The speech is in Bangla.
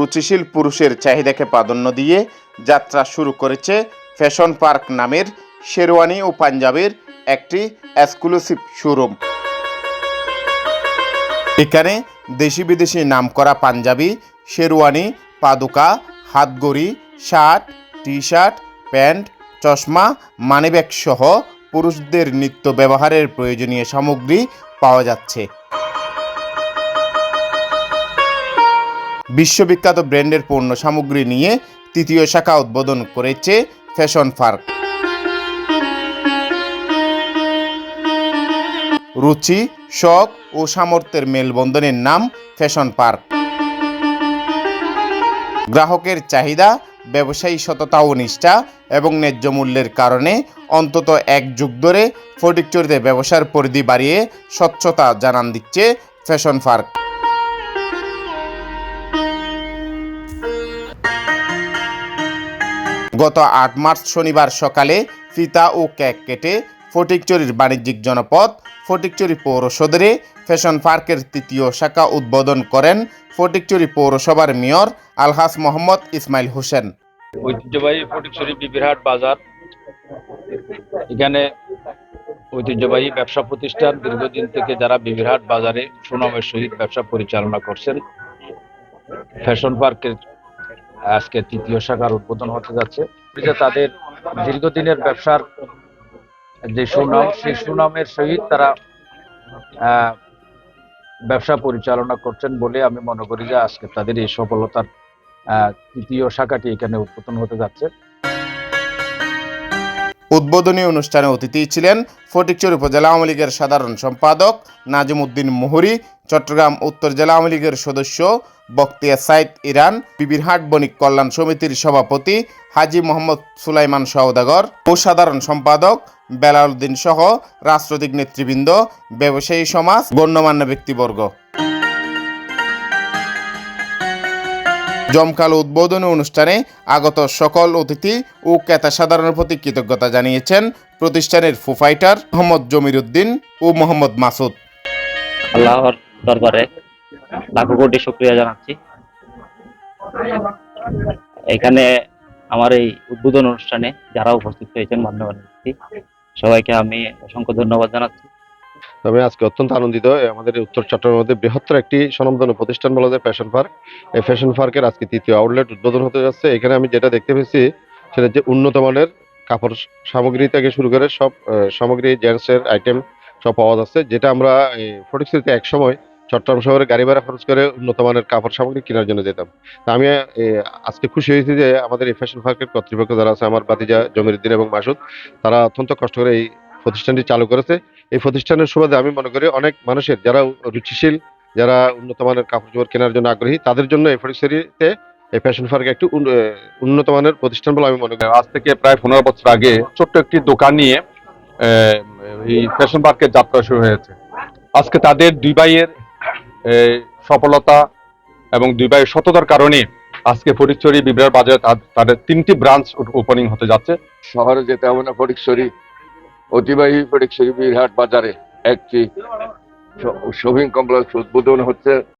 রুচিশীল পুরুষের চাহিদাকে প্রাধান্য দিয়ে যাত্রা শুরু করেছে ফ্যাশন পার্ক নামের শেরওয়ানি ও পাঞ্জাবের একটি এক্সক্লুসিভ শোরুম। এখানে দেশি বিদেশি নামকরা পাঞ্জাবি, শেরওয়ানি, পাদুকা হাতগড়ি শার্ট টি শার্ট প্যান্ট, চশমা, মানিব্যাগ সহ পুরুষদের নিত্য ব্যবহারের প্রয়োজনীয় সামগ্রী পাওয়া যাচ্ছে। বিশ্ববিখ্যাত ব্র্যান্ডের পণ্য সামগ্রী নিয়ে তৃতীয় শাখা উদ্বোধন করেছে ফ্যাশন পার্ক। রুচি, শখ ও সামর্থ্যের মেলবন্ধনের নাম ফ্যাশন পার্ক। গ্রাহকের চাহিদা, ব্যবসায়ী সততা ও নিষ্ঠা এবং ন্যায্য মূল্যের কারণে অন্তত এক যুগ ধরে ফটিকচুরিতে ব্যবসার পরিধি বাড়িয়ে স্বচ্ছতা জানান দিচ্ছে ফ্যাশন পার্ক। গত আট মার্চ শনিবার সকালে ফিতা ও কেক কেটে ফটিকচুরির বাণিজ্যিক জনপদ ফটিকচুরি পৌর সদরে ফ্যাশন পার্কের তৃতীয় শাখা উদ্বোধন করেন ফটিকচুরি পৌরসভার মেয়র আলহাস মোহাম্মদ ইসমাইল হোসেন। ঐতিহ্যবাহী ফটিকছড়ি বিবিরহাট বাজার। এখানে ঐতিহ্যবাহী ব্যবসা প্রতিষ্ঠান দীর্ঘদিন থেকে যারা বিবিরহাট বাজারে সুনামের সহিত ব্যবসা পরিচালনা করছেন, ফ্যাশন পার্কের আজকে তৃতীয় শাখার উদ্বোধন হতে যাচ্ছে। তাদের দীর্ঘদিনের ব্যবসার যে সুনাম, সেই সুনামের সহিত তারা ব্যবসা পরিচালনা করছেন বলে আমি মনে করি যে আজকে তাদের এই সফলতার তৃতীয় শাখাটি এখানে উদ্বোধন হতে যাচ্ছে। উদ্বোধনী অনুষ্ঠানে অতিথি ছিলেন ফটিকচুর উপজেলা আওয়ামী লীগের সাধারণ সম্পাদক নাজিম উদ্দিন মোহরি, চট্টগ্রাম উত্তর জেলা আওয়ামী লীগের সদস্য বক্তিয়া সাইদ ইরান, বিবিরহাট বণিক কল্যাণ সমিতির সভাপতি হাজি মোহাম্মদ সুলাইমান সওদাগর ও সাধারণ সম্পাদক বেলাউদ্দিন সহ রাজনৈতিক নেতৃবৃন্দ, ব্যবসায়ী সমাজ, গণ্যমান্য ব্যক্তিবর্গ। জমকালো উদ্বোধনী অনুষ্ঠানে আগত সকল অতিথি ও ক্রেতা সাধারণের প্রতি কৃতজ্ঞতা জানিয়েছেন প্রতিষ্ঠানের ফুফাইটার মোহাম্মদ জমির উদ্দিন ও মোহাম্মদ মাসুদ। আল্লাহর দরবারে লাখো কোটি শুক্রিয়া জানাচ্ছি। এখানে আমার এই উদ্বোধন অনুষ্ঠানে যারা উপস্থিত হয়েছেন মান্যবান সবাইকে আমি অসংখ্য ধন্যবাদ জানাচ্ছি। তবে আজকে অত্যন্ত আনন্দিত আমাদের উত্তর চট্টগ্রামের মধ্যে বৃহত্তর একটি স্বনামধন্য প্রতিষ্ঠান বলা যায় ফ্যাশন পার্ক এই ফ্যাশন পার্কের আজকে তৃতীয় আউটলেট উদ্বোধন হতে যাচ্ছে। এখানে আমি যেটা দেখতে পেয়েছি, সেটা যে উন্নত মানের কাপড় সামগ্রী থেকে শুরু করে সব সামগ্রী, জেন্টসের আইটেম সব পাওয়া যাচ্ছে, যেটা আমরা ফটিকসিতে এক সময় চট্টগ্রাম শহরে গাড়ি ভাড়া খরচ করে উন্নত মানের কাপড় সামগ্রী কেনার জন্য যেতাম। তা আমি আজকে খুশি হয়েছি যে আমাদের এই ফ্যাশন পার্কের কর্তৃপক্ষ যারা আছে, আমার বাতিজা জমিরুদ্দিন এবং মাসুদ, তারা অত্যন্ত কষ্ট করে এই প্রতিষ্ঠানটি চালু করেছে। এই প্রতিষ্ঠানের সুবাদে আমি মনে করি অনেক মানুষের যারা রুচিশীল যারা উন্নত মানের কাপড় চোপড় কেনার জন্য আগ্রহী তাদের জন্য এই ফটিকছড়িতে এই ফ্যাশন পার্ক একটি উন- উন্নত মানের প্রতিষ্ঠান বলে আমি মনে করি। আজ থেকে প্রায় পনেরো বছর আগে ছোট্ট একটি দোকান নিয়ে এই ফ্যাশন পার্কের যাত্রা শুরু হয়েছে। আজকে তাদের দুই ভাইয়ের সফলতা এবং দুই ভাইয়ের সততার কারণে আজকে ফটিকছড়ি বিবরার বাজারে তাদের তিনটি ব্রাঞ্চ ওপেনিং হতে যাচ্ছে। শহরে যেতে হবে না ফটিকছড়ি অতিবাহী ফটিকছড়ি বিরহাট বাজারে একটি শপিং কমপ্লেক্স উদ্বোধন হচ্ছে।